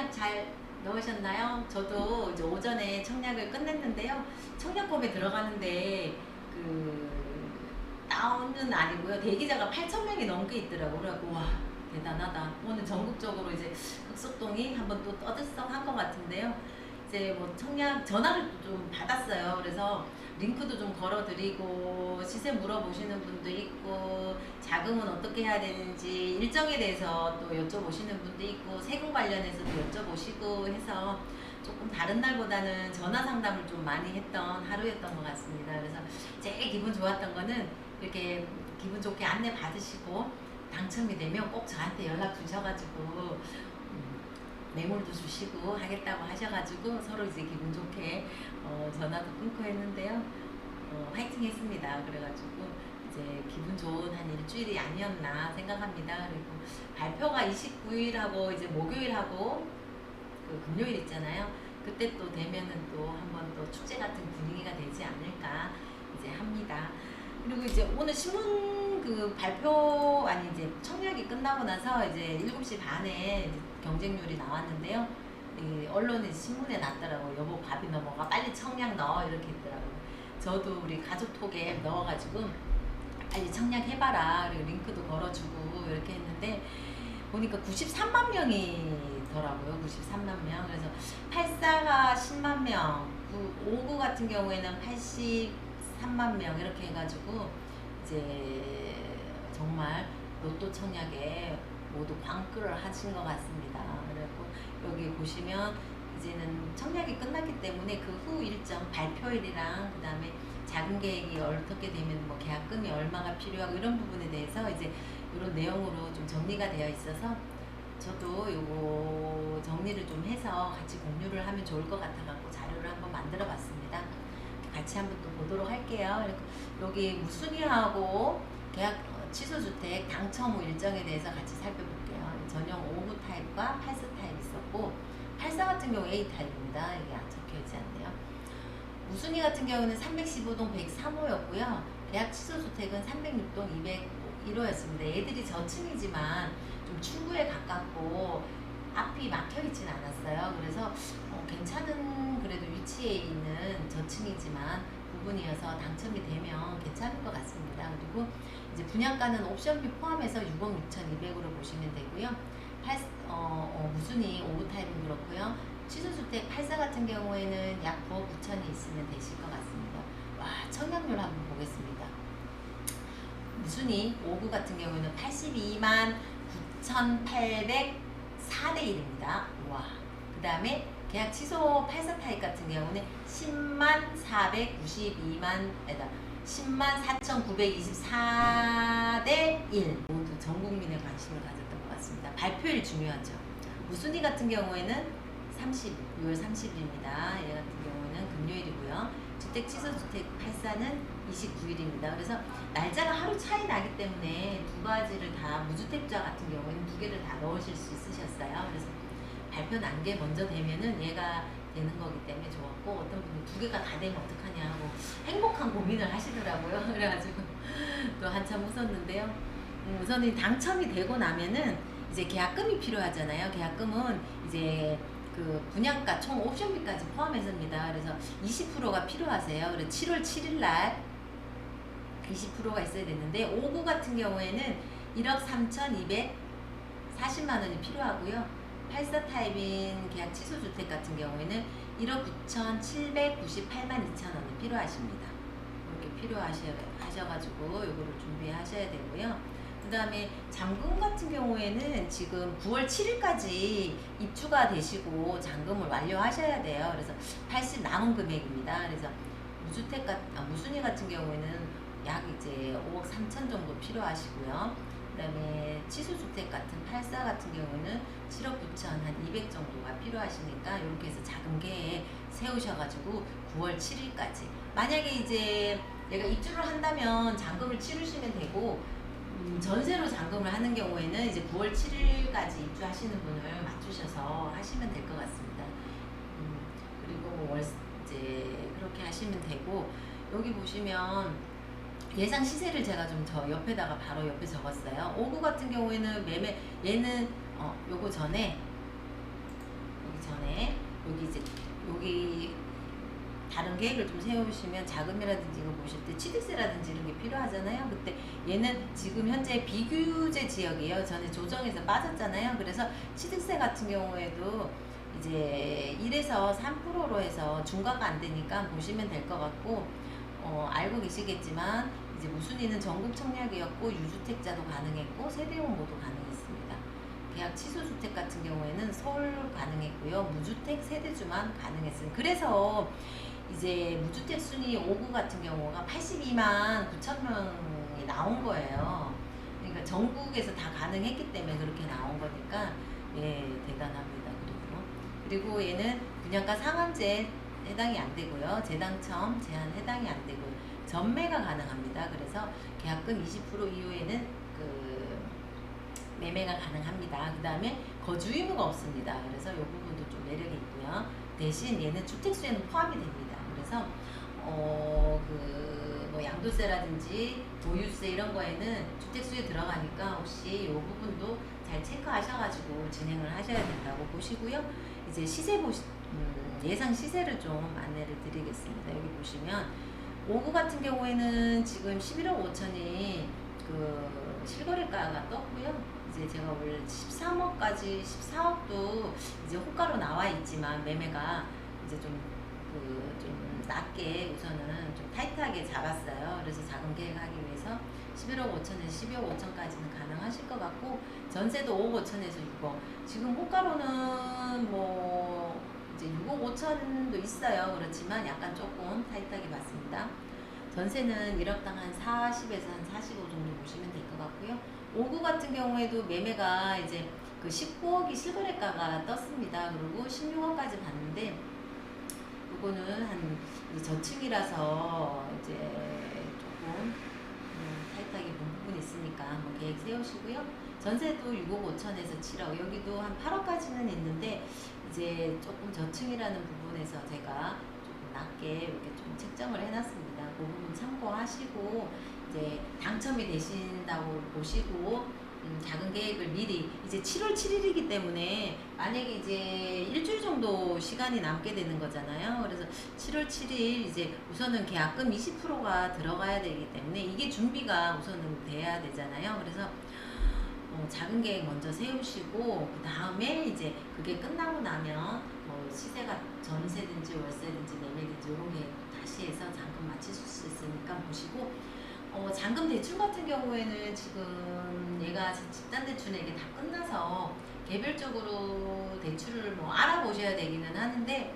청약 잘 넣으셨나요? 저도 이제 오전에 청약을 끝냈는데요. 청약법에 들어가는데 그 다운은 아니고요. 대기자가 8천 명이 넘게 있더라고요. 와 대단하다. 오늘 전국적으로 이제 흑석동이 한번 또 떠들썩한 것 같은데요. 이제 뭐 청약 전화를 좀 받았어요. 그래서 링크도 좀 걸어드리고 시세 물어보시는 분도 있고 자금은 어떻게 해야 되는지 일정에 대해서 또 여쭤보시는 분도 있고 세금 관련해서도 여쭤보시고 해서 조금 다른 날보다는 전화 상담을 좀 많이 했던 하루였던 것 같습니다. 그래서 제일 기분 좋았던 거는 이렇게 기분 좋게 안내 받으시고 당첨이 되면 꼭 저한테 연락 주셔가지고 음, 뇌물도 주시고 하겠다고 하셔가지고 서로 이제 기분 좋게 어, 전화도 끊고 했는데요. 어, 화이팅 했습니다. 그래가지고 이제 기분 좋은 한 일주일이 아니었나 생각합니다. 그리고 발표가 29일하고 이제 목요일하고 그 금요일 있잖아요. 그때 또 되면은 또 한번 또 축제 같은 분위기가 되지 않을까 이제 합니다. 그리고 이제 오늘 신문 그 발표 아니 이제 청약이 끝나고 나서 이제 7시 반에 이제 경쟁률이 나왔는데요. 이 언론에 신문에 났더라고요. 여보 밥이 넘어가 빨리 청약 넣어 이렇게 있더라고요. 저도 우리 가족 톡에 넣어가지고 빨리 청약 해봐라 그리고 링크도 걸어주고 이렇게 했는데 보니까 93만 명이더라고요. 93만 명. 그래서 84가 10만 명, 59 같은 경우에는 83만 명 이렇게 해가지고 이제 정말 로또 청약에 모두 광끌을 하신 것 같습니다. 그리고 여기 보시면 이제는 청약이 끝났기 때문에 그 후 일정 발표일이랑 그 다음에 자금 계획이 어떻게 되면 뭐 계약금이 얼마가 필요하고 이런 부분에 대해서 이제 이런 내용으로 좀 정리가 되어 있어서 저도 요거 정리를 좀 해서 같이 공유를 하면 좋을 것 같아 갖고 자료를 한번 만들어 봤습니다. 같이 한번 또 보도록 할게요. 여기 무순이하고 계약 어, 취소 주택 당첨 후 일정에 대해서 같이 살펴볼게요. 전용 5구 타입과 8스 타입 있었고 84 같은 경우 A 타입입니다. 이게 안 적혀 있지 않네요. 무순이 같은 경우는 315동 103호였고요. 계약 취소 주택은 306동 201호였습니다. 애들이 저층이지만 좀 출구에 가깝고 앞이 막혀 있진 않았어요. 그래서 어, 괜찮은 그래도 위치에 있는 저층이지만 부분이어서 당첨이 되면 괜찮을 것 같습니다. 그리고 이제 분양가는 옵션비 포함해서 6억 6,200으로 보시면 되고요. 8, 어, 어, 무순이 5구 타입은 그렇고요. 취소주택 84 같은 경우에는 약 9억 9천이 있으면 되실 것 같습니다. 와, 청약률 한번 보겠습니다. 무순이 5구 같은 경우에는 82만 9,804대 1입니다. 와. 그 다음에 계약 취소 84 타입 같은 경우는 10만 492만, 에다 10만 4,924대 1. 모두 전 국민의 관심을 가졌던 것 같습니다. 발표일 중요하죠. 무순이 같은 경우에는 30, 6월 30일입니다. 얘 같은 경우는 금요일이고요. 주택 취소 주택 84는 29일입니다. 그래서 날짜가 하루 차이 나기 때문에 두 가지를 다 무주택자 같은 경우에는 두 개를 다 넣으실 수 있으셨어요. 그래서 발표 난게 먼저 되면은 얘가 되는 거기 때문에 좋았고 어떤 분이 두 개가 다 되면 어떡하냐 하고 행복한 고민을 하시더라고요. 그래가지고 또 한참 웃었는데요. 음, 우선은 당첨이 되고 나면은 이제 계약금이 필요하잖아요. 계약금은 이제 그 분양가 총 옵션비까지 포함해서입니다. 그래서 20%가 필요하세요. 그래서 7월 7일 날 20%가 있어야 되는데 5구 같은 경우에는 1억 3,240만 원이 필요하고요. 84 타입인 계약 취소 주택 같은 경우에는 1억 9,798만 2천 원이 필요하십니다. 이렇게 필요하셔가지고 요거를 준비하셔야 되고요. 그 다음에 잔금 같은 경우에는 지금 9월 7일까지 입주가 되시고 잔금을 완료하셔야 돼요. 그래서 80 남은 금액입니다. 그래서 무주택 같, 아, 무순위 같은 경우에는 약 이제 5억 3천 정도 필요하시고요. 그다음에 취소주택 같은 84 같은 경우는 7억 9천 한 200 정도가 필요하시니까 이렇게 해서 자금 계획 세우셔가지고 9월 7일까지 만약에 이제 내가 입주를 한다면 잔금을 치르시면 되고 음, 전세로 잔금을 하는 경우에는 이제 9월 7일까지 입주하시는 분을 맞추셔서 하시면 될 것 같습니다. 음, 그리고 뭐월 이제 그렇게 하시면 되고 여기 보시면 예상 시세를 제가 좀 저 옆에다가 바로 옆에 적었어요. 5구 같은 경우에는 매매 얘는 어 요거 전에 들어가기 전에 여기 이제 여기 다른 계획을 좀 세우시면 자금이라든지 이거 보실 때 취득세라든지 이런 게 필요하잖아요. 그때 얘는 지금 현재 비규제 지역이에요. 전에 조정에서 빠졌잖아요. 그래서 취득세 같은 경우에도 이제 1에서 3%로 해서 중과가 안 되니까 보시면 될 것 같고 어, 알고 계시겠지만 이제 무순이는 전국 청약이었고 유주택자도 가능했고 세대용 모두 가능했습니다. 계약 취소 주택 같은 경우에는 서울 가능했고요. 무주택 세대주만 가능했습니다. 그래서 이제 무주택 순위 5구 같은 경우가 82만 9천 명이 나온 거예요. 그러니까 전국에서 다 가능했기 때문에 그렇게 나온 거니까 예 대단합니다. 그리고 얘는 분양가 상한제 해당이 안 되고요. 재당첨 제한 해당이 안 되고요. 전매가 가능합니다. 그래서 계약금 20% 이후에는 그 매매가 가능합니다. 그 다음에 거주 의무가 없습니다. 그래서 이 부분도 좀 매력이 있고요. 대신 얘는 주택수에는 포함이 됩니다. 그래서 어 그 뭐 양도세라든지 보유세 이런 거에는 주택수에 들어가니까 혹시 이 부분도 잘 체크하셔가지고 진행을 하셔야 된다고 보시고요. 이제 시세 보시 음, 예상 시세를 좀 안내를 드리겠습니다. 여기 보시면 5구 같은 경우에는 지금 11억 5천이 그 실거래가가 떴고요. 이제 제가 원래 13억까지 14억도 이제 호가로 나와 있지만 매매가 이제 좀 그 좀 낮게 우선은 좀 타이트하게 잡았어요. 그래서 자금 계획하기 위해서 11억 5천에서 12억 5천까지는 가능하실 것 같고 전세도 5억 5천에서 6억. 지금 호가로는 뭐 이제 6억 5천도 있어요. 그렇지만 약간 조금 타이트하게 봤습니다. 전세는 1억당 한 40에서 한 45 정도 보시면 될 것 같고요. 5구 같은 경우에도 매매가 이제 그 19억이 실거래가가 떴습니다. 그리고 16억까지 봤는데 이거는 한 저층이라서 이제 조금 음, 타이트하게 본 부분이 있으니까 한번 계획 세우시고요. 전세도 6억 5천에서 7억 여기도 한 8억까지는 있는데 이제 조금 저층이라는 부분에서 제가 조금 낮게 이렇게 좀 책정을 해놨습니다. 그 부분 참고하시고 이제 당첨이 되신다고 보시고 음, 작은 계획을 미리 이제 7월 7일이기 때문에 만약에 이제 일주일 정도 시간이 남게 되는 거잖아요. 그래서 7월 7일 이제 우선은 계약금 20%가 들어가야 되기 때문에 이게 준비가 우선은 돼야 되잖아요. 그래서 어, 작은 계획 먼저 세우시고 그 다음에 이제 그게 끝나고 나면 뭐 시세가 전세든지 월세든지 매매든지 이런 계획 다시 해서 잔금 맞추실 수 있으니까 보시고 어, 잔금 대출 같은 경우에는 지금 얘가 집단 대출 이게 다 끝나서 개별적으로 대출을 뭐 알아보셔야 되기는 하는데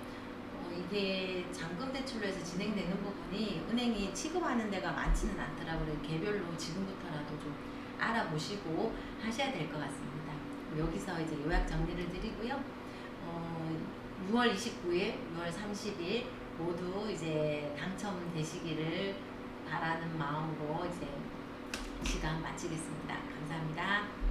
어, 이게 잔금 대출로 해서 진행되는 부분이 은행이 취급하는 데가 많지는 않더라고요. 개별로 지금부터라도 좀 알아보시고 하셔야 될 것 같습니다. 여기서 이제 요약 정리를 드리고요. 어, 6월 29일, 6월 30일 모두 이제 당첨되시기를 바라는 마음으로 이제 시간 마치겠습니다. 감사합니다.